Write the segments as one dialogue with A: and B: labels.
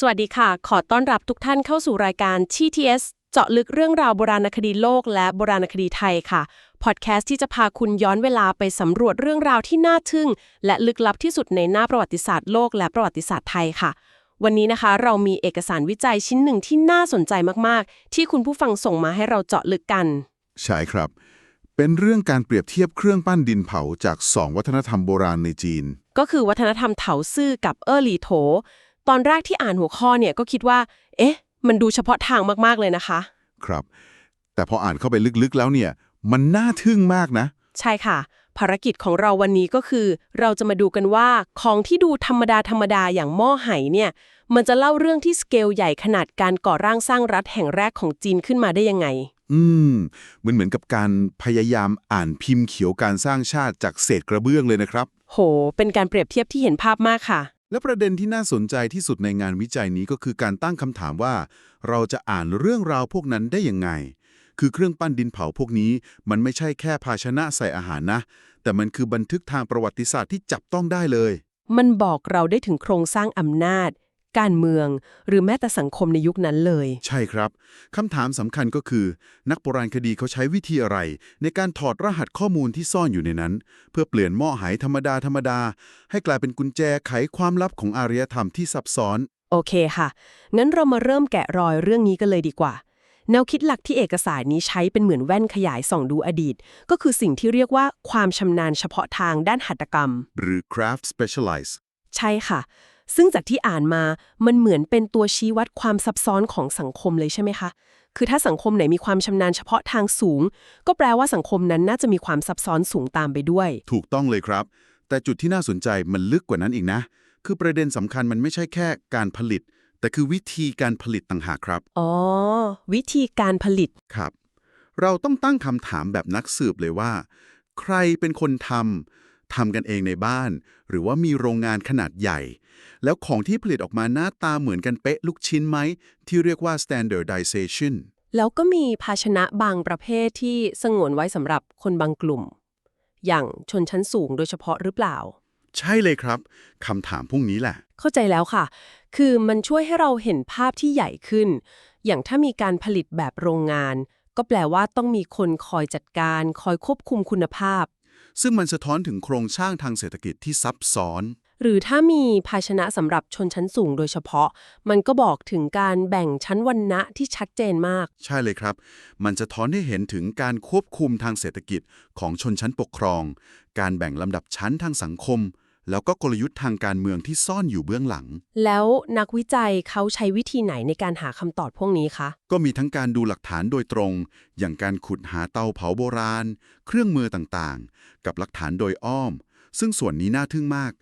A: สวัสดีค่ะ ขอต้อนรับทุกท่านเข้าสู่รายการ TTS เจาะลึกเรื่องราวโบราณคดีโลกและโบราณคดีไทยค่ะ พอดแคสต์ที่จะพาคุณย้อนเวลาไปสำรวจเรื่องราวที่น่าทึ่ง และลึกลับที่สุดในหน้าประวัติศาสตร์โลกและประวัติศาสตร์ไทยค่ะ วันนี้นะคะ เรามีเอกสารวิจัยชิ้นหนึ่งที่น่าสนใจมากๆ ที่คุณผู้ฟังส่งมาให้เราเจาะลึกกัน
B: ใช่ครับ เป็นเรื่องการเปรียบเทียบเครื่องปั้นดินเผาจาก 2 วัฒนธรรมโบราณในจีน
A: ก็คือวัฒนธรรมเถาซื่อกับเออหลีโถ ตอนแรกที่อ่านหัวข้อเนี่ยก็คิดว่า เอ๊ะ มันดูเฉพาะทางมากๆเลยนะคะ
B: ครับ แต่พออ่านเข้าไปลึกๆแล้วเนี่ย มันน่าทึ่งมากนะ
A: ใช่ค่ะ ภารกิจของเราวันนี้ก็คือ เราจะมาดูกันว่าของที่ดูธรรมดาธรรมดาอย่างหม้อไหเนี่ย มันจะเล่าเรื่องที่สเกลใหญ่ขนาดการก่อร่างสร้างรัฐแห่งแรกของจีนขึ้นมาได้ยังไง
B: อืมเหมือนเหมือนกับการพยายามอ่านพิมพ์เขียวการสร้างชาติจากเศษกระเบื้องเลยนะครับ
A: โห เป็นการเปรียบเทียบที่เห็นภาพมากค่ะ
B: และประเด็นที่น่าสนใจที่สุดในงานวิจัยนี้ก็คือการตั้งคำถามว่า เราจะอ่านเรื่องราวพวกนั้นได้ยังไง คือเครื่องปั้นดินเผาพวกนี้ มันไม่ใช่แค่ภาชนะใส่อาหารนะ แต่มันคือบันทึกทางประวัติศาสตร์ที่จับต้องได้เลย
A: มันบอกเราได้ถึงโครงสร้างอำนาจ การเมือง หรือแม้แต่สังคมในยุคนั้นเลย
B: ใช่ครับ คำถามสำคัญก็คือ นักโบราณคดีเขาใช้วิธีอะไร ในการถอดรหัสข้อมูลที่ซ่อนอยู่ในนั้น เพื่อเปลี่ยนหม้อหายธรรมดาธรรมดา ให้กลายเป็นกุญแจไขความลับของอารยธรรมที่ซับซ้อน
A: โอเคค่ะ งั้นเรามาเริ่มแกะรอยเรื่องนี้กันเลยดีกว่า แนวคิดหลักที่เอกสารนี้ใช้เป็นเหมือนแว่นขยายส่องดูอดีต ก็คือสิ่งที่เรียกว่าความชำนาญเฉพาะทางด้านหัตถกรรม
B: หรือ craft specialize
A: ใช่ค่ะ ซึ่งจากที่อ่านมามันเหมือนเป็นตัวชี้วัดความซับซ้อนของสังคมเลยใช่ไหมคะ คือถ้าสังคมไหนมีความชำนาญเฉพาะทางสูง ก็แปลว่าสังคมนั้นน่าจะมีความซับซ้อนสูงตามไปด้วย
B: ถูกต้องเลยครับ แต่จุดที่น่าสนใจมันลึกกว่านั้นอีกนะ คือประเด็นสำคัญมันไม่ใช่แค่การผลิต แต่คือวิธีการผลิตต่างหากครับ
A: อ๋อ วิธีการผลิต
B: ครับ เราต้องตั้งคำถามแบบนักสืบเลยว่า ใครเป็นคนทำ ทำกันเองในบ้าน หรือว่ามีโรงงานขนาดใหญ่ แล้วของที่ผลิตออกมาหน้าตาเหมือนกันเป๊ะลูกชิ้นไหม ที่เรียกว่า standardization
A: แล้วก็มีภาชนะบางประเภทที่สงวนไว้สำหรับคนบางกลุ่ม อย่างชนชั้นสูงโดยเฉพาะหรือเปล่า
B: ใช่เลยครับคำถามพวกนี้แหละ
A: เข้าใจแล้วค่ะ คือมันช่วยให้เราเห็นภาพที่ใหญ่ขึ้น อย่างถ้ามีการผลิตแบบโรงงาน ก็แปลว่าต้องมีคนคอยจัดการ คอยควบคุมคุณภาพ
B: ซึ่งมันสะท้อนถึงโครงสร้างทางเศรษฐกิจที่ซับซ้อน
A: หรือถ้ามีภาชนะสำหรับชนชั้นสูงโดยเฉพาะ มันก็บอกถึงการแบ่งชั้นวรรณะที่ชัดเจนมาก
B: ใช่เลยครับ มันจะท้อนให้เห็นถึงการควบคุมทางเศรษฐกิจของชนชั้นปกครอง การแบ่งลำดับชั้นทางสังคม แล้วก็กลยุทธ์ทางการเมืองที่ซ่อนอยู่เบื้องหลัง
A: แล้วนักวิจัยเขาใช้วิธีไหนในการหาคำตอบพวกนี้คะ
B: ก็มีทั้งการดูหลักฐานโดยตรง อย่างการขุดหาเตาเผาโบราณ เครื่องมือต่างๆ กับหลักฐานโดยอ้อม ซึ่งส่วนนี้น่าทึ่งมาก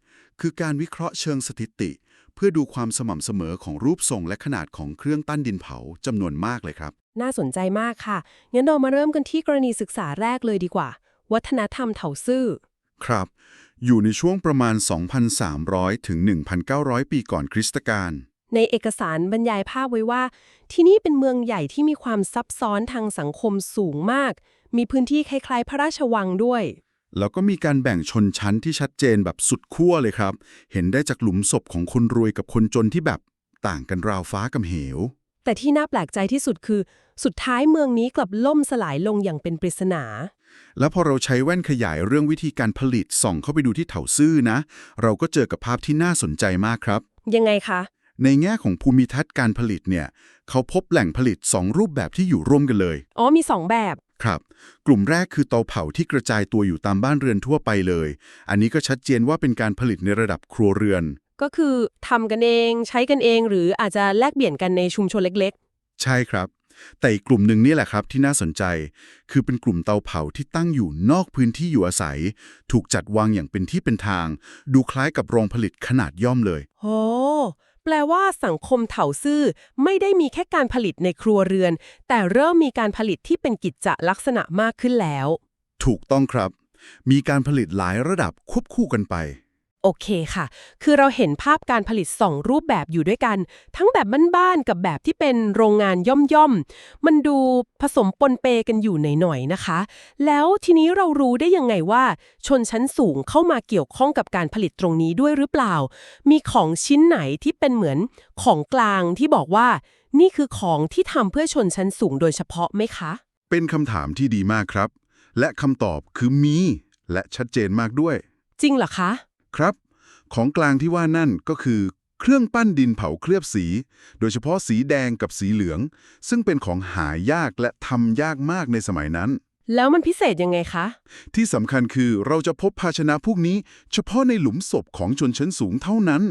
B: คือการวิเคราะห์เชิงสถิติ เพื่อดูความสม่ำเสมอของรูปทรงและขนาดของเครื่องตั้นดินเผาจำนวนมากเลยครับ
A: น่าสนใจมากค่ะงั้นเรามาเริ่มกันที่กรณีศึกษาแรกเลยดีกว่า วัฒนธรรมเถาซื่อ
B: ครับ อยู่ในช่วงประมาณ 2,300 ถึง 1,900 ปีก่อนคริสตกาล
A: ในเอกสารบรรยายภาพไว้ว่า ที่นี่เป็นเมืองใหญ่ที่มีความซับซ้อนทางสังคมสูงมาก มีพื้นที่คล้ายๆ พระราชวังด้วย
B: แล้วก็มีการแบ่งชนชั้นที่ชัดเจนแบบสุดขั้วเลยครับ เห็นได้จากหลุมศพของคนรวยกับคนจนที่แบบต่างกันราวฟ้ากับเหว
A: แต่ที่น่าแปลกใจที่สุดคือ สุดท้ายเมืองนี้กลับล่มสลายลงอย่างเป็นปริศนา
B: แล้วพอเราใช้แว่นขยายเรื่องวิธีการผลิตส่องเข้าไปดูที่เถาซื่อนะ เราก็เจอกับภาพที่น่าสนใจมากครับ
A: ยังไงคะ
B: ในแง่ของภูมิทัศน์การผลิตเนี่ย เขาพบแหล่งผลิต 2 รูปแบบที่อยู่ร่วมกันเลย
A: อ๋อมีสองแบบ
B: ครับ กลุ่มแรกคือเตาเผาที่กระจายตัวอยู่ตามบ้านเรือนทั่วไปเลย อันนี้ก็ชัดเจนว่าเป็นการผลิตในระดับครัวเรือน
A: ก็คือทำกันเองใช้กันเอง หรืออาจจะแลกเปลี่ยนกันในชุมชนเล็ก
B: ใช่ครับ แต่อีกกลุ่มหนึ่งนี่แหละครับที่น่าสนใจ คือเป็นกลุ่มเตาเผาที่ตั้งอยู่นอกพื้นที่อยู่อาศัย ถูกจัดวางอย่างเป็นที่เป็นทาง ดูคล้ายกับโรงผลิตขนาดย่อมเลย
A: ๆโอ้แปลว่าสังคมเถาซื่อไม่ได้มีแค่การผลิตในครัวเรือน แต่เริ่มมีการผลิตที่เป็นกิจจลักษณะมากขึ้นแล้ว
B: ถูกต้องครับ มีการผลิตหลายระดับควบคู่กันไป
A: โอเคค่ะ คือเราเห็นภาพการผลิตสองรูปแบบอยู่ด้วยกัน ทั้งแบบบ้านๆกับแบบที่เป็นโรงงานย่อมๆ มันดูผสมปนเปกันอยู่หน่อยๆนะคะ แล้วทีนี้เรารู้ได้ยังไงว่า ชนชั้นสูงเข้ามาเกี่ยวข้องกับการผลิตตรงนี้ด้วยหรือเปล่า มีของชิ้นไหนที่เป็นเหมือนของกลางที่บอกว่า นี่คือของที่ทำเพื่อชนชั้นสูงโดยเฉพาะไหมคะ
B: เป็นคำถามที่ดีมากครับ และคำตอบคือมี และชัดเจนมากด้วย
A: จริงเหรอคะ
B: ครับ ของกลางที่ว่านั่นก็คือเครื่องปั้นดินเผาเคลือบสี โดยเฉพาะสีแดงกับสีเหลือง ซึ่งเป็นของหายากและทำยากมากในสมัยนั้น
A: แล้วมันพิเศษยังไงคะ
B: ที่สำคัญคือเราจะพบภาชนะพวกนี้ เฉพาะในหลุมศพของชนชั้นสูงเท่านั้น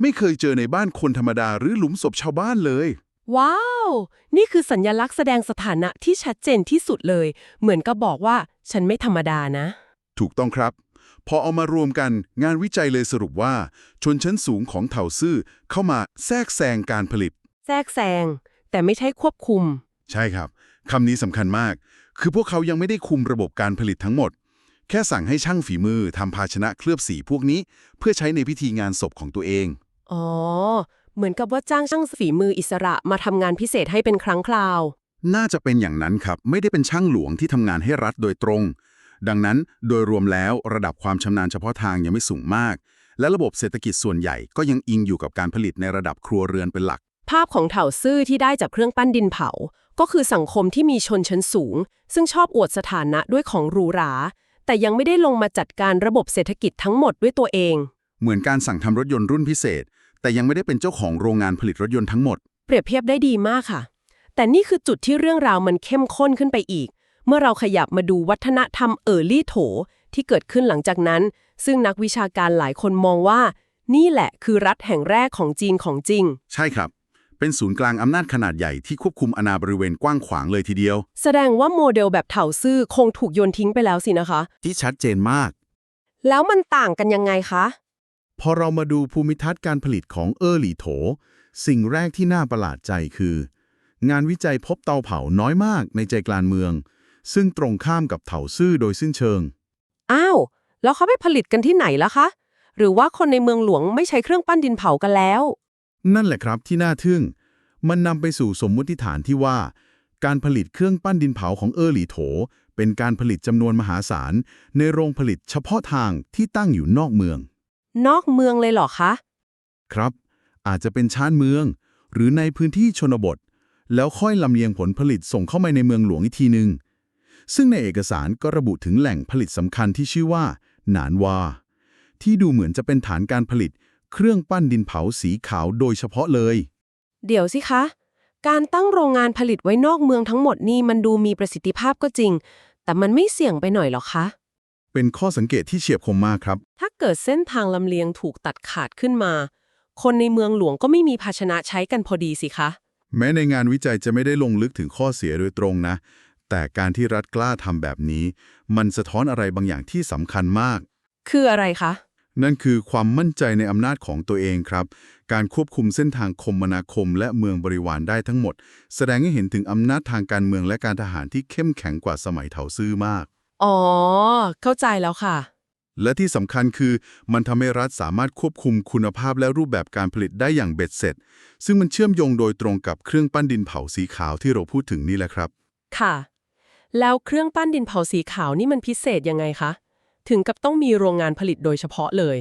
B: ไม่เคยเจอในบ้านคนธรรมดาหรือหลุมศพชาวบ้านเลย
A: ว้าว นี่คือสัญญลักษณ์แสดงสถานะที่ชัดเจนที่สุดเลย เหมือนกับบอกว่า ฉันไม่ธรรมดานะ
B: ถูกต้องครับ พอเอามารวมกันงานวิจัยเลยสรุปว่า ชนชั้นสูงของเถาซื่อเข้ามาแทรกแซงการผลิต
A: แทรกแซง แต่ไม่ใช่ควบคุม
B: ใช่ครับคำนี้สำคัญมาก คือพวกเขายังไม่ได้คุมระบบการผลิตทั้งหมด แค่สั่งให้ช่างฝีมือทำภาชนะเคลือบสีพวกนี้ เพื่อใช้ในพิธีงานศพของตัวเอง
A: อ๋อ เหมือนกับว่าจ้างช่างฝีมืออิสระมาทำงานพิเศษให้เป็นครั้งคราว
B: น่าจะเป็นอย่างนั้นครับ ไม่ได้เป็นช่างหลวงที่ทำงานให้รัฐโดยตรง ดังนั้นโดยรวมแล้วระดับความชำนาญเฉพาะทางยังไม่สูงมาก และระบบเศรษฐกิจส่วนใหญ่ก็ยังอิงอยู่กับการผลิตในระดับครัวเรือนเป็นหลัก
A: ภาพของเถาซื่อที่ได้จากเครื่องปั้นดินเผา ก็คือสังคมที่มีชนชั้นสูง ซึ่งชอบอวดสถานะด้วยของหรูหรา แต่ยังไม่ได้ลงมาจัดการระบบเศรษฐกิจทั้งหมดด้วยตัวเอง
B: เหมือนการสั่งทำรถยนต์รุ่นพิเศษ แต่ยังไม่ได้เป็นเจ้าของโรงงานผลิตรถยนต์ทั้งหมด
A: เปรียบเทียบได้ดีมากค่ะ แต่นี่คือจุดที่เรื่องราวมันเข้มข้นขึ้นไปอีก เมื่อเราขยับมาดูวัฒนธรรมเออร์ลี่โถ ที่เกิดขึ้นหลังจากนั้น ซึ่งนักวิชาการหลายคนมองว่า นี่แหละคือรัฐแห่งแรกของจีนของจริง
B: ใช่ครับ เป็นศูนย์กลางอำนาจขนาดใหญ่ที่ควบคุมอาณาบริเวณกว้างขวางเลยทีเดียว
A: แสดงว่าโมเดลแบบเถาซื่อคงถูกโยนทิ้งไปแล้วสินะคะ
B: ที่ชัดเจนมาก
A: แล้วมันต่างกันยังไงคะ
B: พอเรามาดูภูมิทัศน์การผลิตของเออร์หลีโถ สิ่งแรกที่น่าประหลาดใจคือ งานวิจัยพบเตาเผาน้อยมากในใจกลางเมือง ซึ่งตรงข้ามกับเถาซื่อโดยสิ้นเชิง
A: อ้าว แล้วเขาไปผลิตกันที่ไหนล่ะคะ หรือว่าคนในเมืองหลวงไม่ใช้เครื่องปั้นดินเผากันแล้ว
B: นั่นแหละครับที่น่าทึ่ง มันนำไปสู่สมมุติฐานที่ว่า การผลิตเครื่องปั้นดินเผาของเออร์หลีโถ เป็นการผลิตจำนวนมหาศาล ในโรงผลิตเฉพาะทางที่ตั้งอยู่นอกเมือง
A: นอกเมืองเลยเหรอคะ
B: ครับ อาจจะเป็นชานเมือง หรือในพื้นที่ชนบท แล้วค่อยลำเลียงผลผลิตส่งเข้ามาในเมืองหลวงอีกทีหนึ่ง ซึ่งในเอกสารก็ระบุถึงแหล่งผลิตสำคัญที่ชื่อว่า หนานวา ที่ดูเหมือนจะเป็นฐานการผลิต เครื่องปั้นดินเผาสีขาวโดยเฉพาะเลย
A: เดี๋ยวสิคะ การตั้งโรงงานผลิตไว้นอกเมืองทั้งหมดนี่มันดูมีประสิทธิภาพก็จริง แต่มันไม่เสี่ยงไปหน่อยเหรอคะ
B: เป็นข้อสังเกตที่เฉียบคมมากครับ
A: ถ้าเกิดเส้นทางลำเลียงถูกตัดขาดขึ้นมา คนในเมืองหลวงก็ไม่มีภาชนะใช้กันพอดีสิคะ
B: แม้ในงานวิจัยจะไม่ได้ลงลึกถึงข้อเสียโดยตรงนะ แต่การที่รัฐกล้าทำแบบนี้ มันสะท้อนอะไรบางอย่างที่สำคัญมาก
A: คืออะไรคะ
B: นั่นคือความมั่นใจในอำนาจของตัวเองครับ การควบคุมเส้นทางคมนาคม และเมืองบริวารได้ทั้งหมด แสดงให้เห็นถึงอำนาจทางการเมืองและการทหารที่เข้มแข็งกว่าสมัยเถาซื่อมาก
A: อ๋อ เข้าใจแล้วค่ะ
B: และที่สำคัญคือมันทำให้รัฐสามารถควบคุมคุณภาพและรูปแบบการผลิตได้อย่างเบ็ดเสร็จ ซึ่งมันเชื่อมโยงโดยตรงกับเครื่องปั้นดินเผาสีขาวที่เราพูดถึงนี่แหละครับ
A: ค่ะ แล้วเครื่องปั้นดินเผาสีขาวนี่มันพิเศษยังไงคะ ถึงกับต้องมีโรงงานผลิตโดยเฉพาะเลย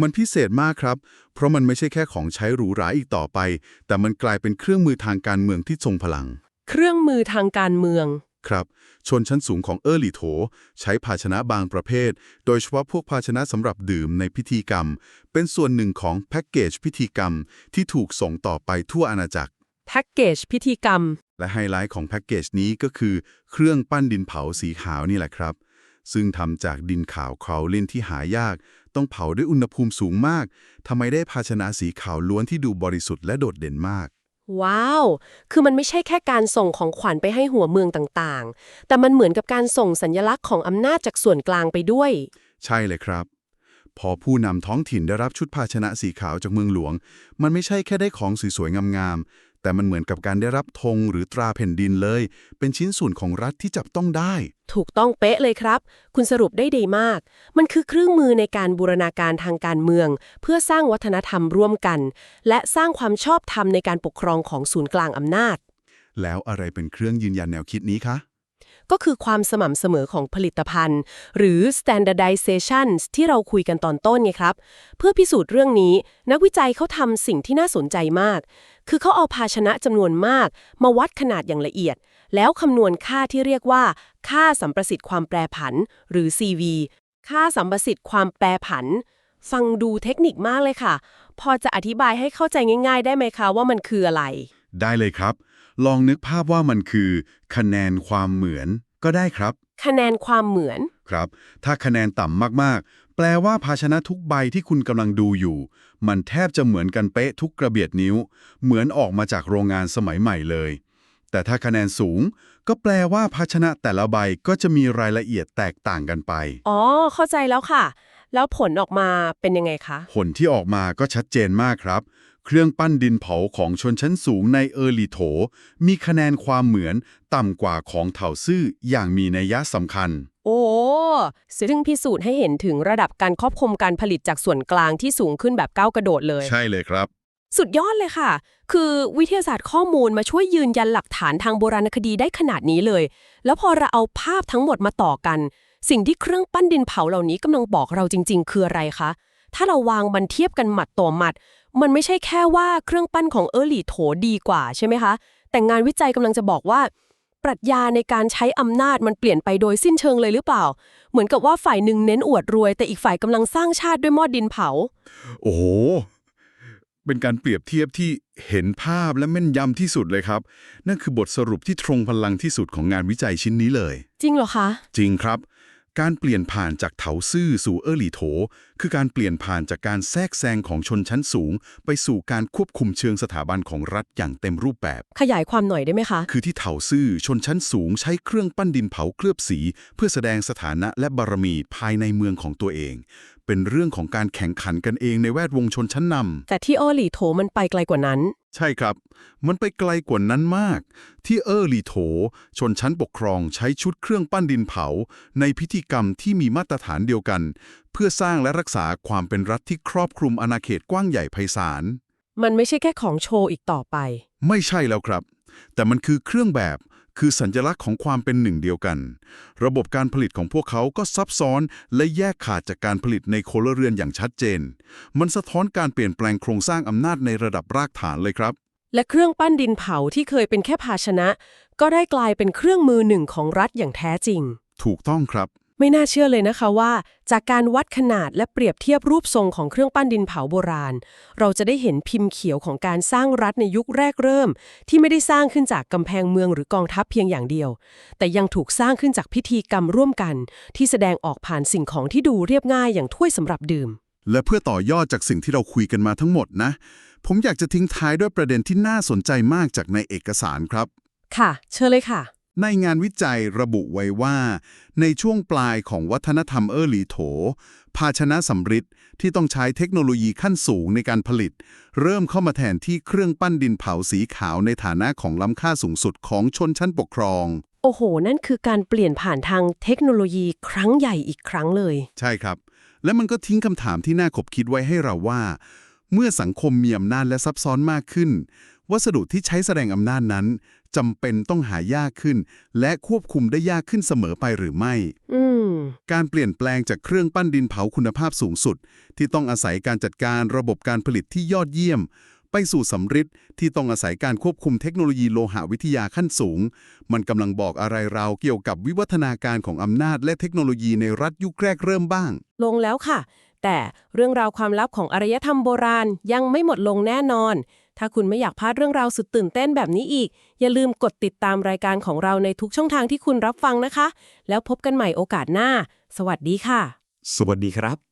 B: มันพิเศษมากครับ เพราะมันไม่ใช่แค่ของใช้หรูหราอีกต่อไป แต่มันกลายเป็นเครื่องมือทางการเมืองที่ทรงพลัง
A: เครื่องมือทางการเมือง
B: ครับ ชนชั้นสูงของเออร์หลีโถ ใช้ภาชนะบางประเภท โดยเฉพาะพวกภาชนะสำหรับดื่มในพิธีกรรม เป็นส่วนหนึ่งของแพ็กเกจพิธีกรรมที่ถูกส่งต่อไปทั่วอาณาจักร
A: แพ็กเกจพิธีกรรม
B: และไฮไลท์ของแพ็กเกจนี้ก็คือเครื่องปั้นดินเผาสีขาวนี่แหละครับ ซึ่งทำจากดินขาวคราวลินที่หายาก ต้องเผาด้วยอุณหภูมิสูงมากทำไมได้ภาชนะสีขาวล้วนที่ดูบริสุทธิ์และโดดเด่นมาก
A: ว้าว คือมันไม่ใช่แค่การส่งของขวัญไปให้หัวเมืองต่างๆ แต่มันเหมือนกับการส่งสัญลักษณ์ของอำนาจจากส่วนกลางไปด้วย
B: ใช่เลยครับ พอผู้นำท้องถิ่นได้รับชุดภาชนะสีขาวจากเมืองหลวง มันไม่ใช่แค่ได้ของสวยๆงามๆ แต่มันเหมือนกับการได้รับธงหรือตราแผ่นดินเลย เป็นชิ้นส่วนของรัฐที่จับต้องได้
A: ถูกต้องเป๊ะเลยครับ คุณสรุปได้ดีมาก มันคือเครื่องมือในการบูรณาการทางการเมือง เพื่อสร้างวัฒนธรรมร่วมกัน และสร้างความชอบธรรมในการปกครองของศูนย์กลางอำนาจ
B: แล้วอะไรเป็นเครื่องยืนยันแนวคิดนี้คะ
A: ก็คือความสม่ำเสมอของผลิตภัณฑ์ หรือ standardization ที่เราคุยกันตอนต้นไงครับ เพื่อพิสูจน์เรื่องนี้ นักวิจัยเขาทำสิ่งที่น่าสนใจมาก คือเขาเอาภาชนะจำนวนมาก มาวัดขนาดอย่างละเอียด แล้วคำนวณค่าที่เรียกว่า ค่าสัมประสิทธิ์ความแปรผัน หรือ CV ค่าสัมประสิทธิ์ความแปรผัน ฟังดูเทคนิคมากเลยค่ะ พอจะอธิบายให้เข้าใจง่าย ๆ ได้ไหมคะว่ามันคืออะไร
B: ได้เลยครับ ลองนึกภาพว่ามันคือ คะแนนความเหมือนก็ได้ครับ
A: คะแนนความเหมือน
B: ครับ ถ้าคะแนนต่ำมากๆ แปลว่าภาชนะทุกใบที่คุณกำลังดูอยู่ มันแทบจะเหมือนกันเป๊ะทุกกระเบียดนิ้ว เหมือนออกมาจากโรงงานสมัยใหม่เลย แต่ถ้าคะแนนสูง ก็แปลว่าภาชนะแต่ละใบก็จะมีรายละเอียดแตกต่างกันไป
A: อ๋อ เข้าใจแล้วค่ะ แล้วผลออกมาเป็นยังไงคะ
B: ผลที่ออกมาก็ชัดเจนมากครับ เครื่องปั้นดินเผาของชนชั้นสูงในเออร์ลีโถ มีคะแนนความเหมือนต่ำกว่าของเถาซื่ออย่างมีนัยยะสำคัญ
A: โอ้ซึ่งพิสูจน์ให้เห็นถึงระดับการครอบคลุมการผลิตจากส่วนกลางที่สูงขึ้นแบบก้าวกระโดดเลย
B: ใช่เลยครับ
A: สุดยอดเลยค่ะ คือวิทยาศาสตร์ข้อมูลมาช่วยยืนยันหลักฐานทางโบราณคดีได้ขนาดนี้เลย แล้วพอเราเอาภาพทั้งหมดมาต่อกัน สิ่งที่เครื่องปั้นดินเผาเหล่านี้กำลังบอกเราจริง ๆ คืออะไรคะถ้าเราวางมันเทียบกันหมัดต่อหมัด มันไม่ใช่แค่ว่าเครื่องปั้นของเออร์ลีโถดีกว่าใช่ไหมคะ แต่งานวิจัยกำลังจะบอกว่า ปรัชญาในการใช้อำนาจมันเปลี่ยนไปโดยสิ้นเชิงเลยหรือเปล่า เหมือนกับว่าฝ่ายหนึ่งเน้นอวดรวย แต่อีกฝ่ายกำลังสร้างชาติด้วยหม้อดินเผา
B: โอ้โห เป็นการเปรียบเทียบที่เห็นภาพและแม่นยำที่สุดเลยครับ นั่นคือบทสรุปที่ตรงพลังที่สุดของงานวิจัยชิ้นนี้เลย
A: จริงเหรอคะ
B: จริงครับ การเปลี่ยนผ่านจากเถาซื่อสู่เออร์ลีโถ คือการเปลี่ยนผ่านจากการแทรกแซงของชนชั้นสูง ไปสู่การควบคุมเชิงสถาบันของรัฐอย่างเต็มรูปแบบ
A: ขยายความหน่อยได้ไหมคะ
B: คือที่เถาซื่อชนชั้นสูงใช้เครื่องปั้นดินเผาเคลือบสี เพื่อแสดงสถานะและบารมีภายในเมืองของตัวเอง เป็นเรื่องของการแข่งขันกันเองในแวดวงชนชั้นนำ
A: แต่ที่เออร์ลีโถมันไปไกลกว่านั้น
B: ใช่ครับ มันไปไกลกว่านั้นมาก ที่เออร์ลีโถ ชนชั้นปกครองใช้ชุดเครื่องปั้นดินเผา ในพิธีกรรมที่มีมาตรฐานเดียวกัน เพื่อสร้างและรักษาความเป็นรัฐที่ครอบคลุมอาณาเขตกว้างใหญ่ไพศาล
A: มันไม่ใช่แค่ของโชว์อีกต่อไป
B: ไม่ใช่แล้วครับ แต่มันคือเครื่องแบบ คือสัญลักษณ์ของความเป็นหนึ่งเดียวกัน ระบบการผลิตของพวกเขาก็ซับซ้อนและแยกขาดจากการผลิตในโคลเรือนอย่างชัดเจน มันสะท้อนการเปลี่ยนแปลงโครงสร้างอำนาจในระดับรากฐานเลยครับ
A: และเครื่องปั้นดินเผาที่เคยเป็นแค่ภาชนะ ก็ได้กลายเป็นเครื่องมือหนึ่งของรัฐอย่างแท้จริง
B: ถูกต้องครับ
A: ไม่น่าเชื่อเลยนะคะว่า จากการวัดขนาดและเปรียบเทียบรูปทรงของเครื่องปั้นดินเผาโบราณ เราจะได้เห็นพิมพ์เขียวของการสร้างรัฐในยุคแรกเริ่ม ที่ไม่ได้สร้างขึ้นจากกำแพงเมืองหรือกองทัพเพียงอย่างเดียว แต่ยังถูกสร้างขึ้นจากพิธีกรรมร่วมกัน ที่แสดงออกผ่านสิ่งของที่ดูเรียบง่ายอย่างถ้วยสำหรับดื่ม
B: และเพื่อต่อยอดจากสิ่งที่เราคุยกันมาทั้งหมดนะ ผมอยากจะทิ้งท้ายด้วยประเด็นที่น่าสนใจมากจากในเอกสารครับ
A: ค่ะ เชิญเลยค่ะ
B: ในงานวิจัยระบุไว้ว่า ในช่วงปลายของวัฒนธรรมเออร์ลีโถ ภาชนะสำริดที่ต้องใช้เทคโนโลยีขั้นสูงในการผลิต เริ่มเข้ามาแทนที่เครื่องปั้นดินเผาสีขาวในฐานะของล้ำค่าสูงสุดของชนชั้นปกครอง
A: โอ้โห นั่นคือการเปลี่ยนผ่านทางเทคโนโลยีครั้งใหญ่อีกครั้งเลย
B: ใช่ครับ และมันก็ทิ้งคำถามที่น่าขบคิดไว้ให้เราว่า เมื่อสังคมมีอำนาจและซับซ้อนมากขึ้น วัสดุที่ใช้แสดงอำนาจนั้น จำเป็นต้องหายากขึ้น และควบคุมได้ยากขึ้นเสมอไปหรือไม่
A: อืม
B: การเปลี่ยนแปลงจากเครื่องปั้นดินเผาคุณภาพสูงสุด ที่ต้องอาศัยการจัดการระบบการผลิตที่ยอดเยี่ยม ไปสู่สำริดที่ต้องอาศัยการควบคุมเทคโนโลยีโลหะวิทยาขั้นสูง มันกำลังบอกอะไรเราเกี่ยวกับวิวัฒนาการของอำนาจและเทคโนโลยีในรัฐยุคแรกเริ่มบ้าง
A: ลงแล้วค่ะ แต่เรื่องราวความลับของอารยธรรมโบราณยังไม่หมดลงแน่นอน ถ้าคุณไม่อยากพลาดเรื่องราวสุดตื่นเต้นแบบนี้อีก อย่าลืมกดติดตามรายการของเราในทุกช่องทางที่คุณรับฟังนะคะ แล้วพบกันใหม่โอกาสหน้า สวัสดีค่ะ
C: สวัสดีครับ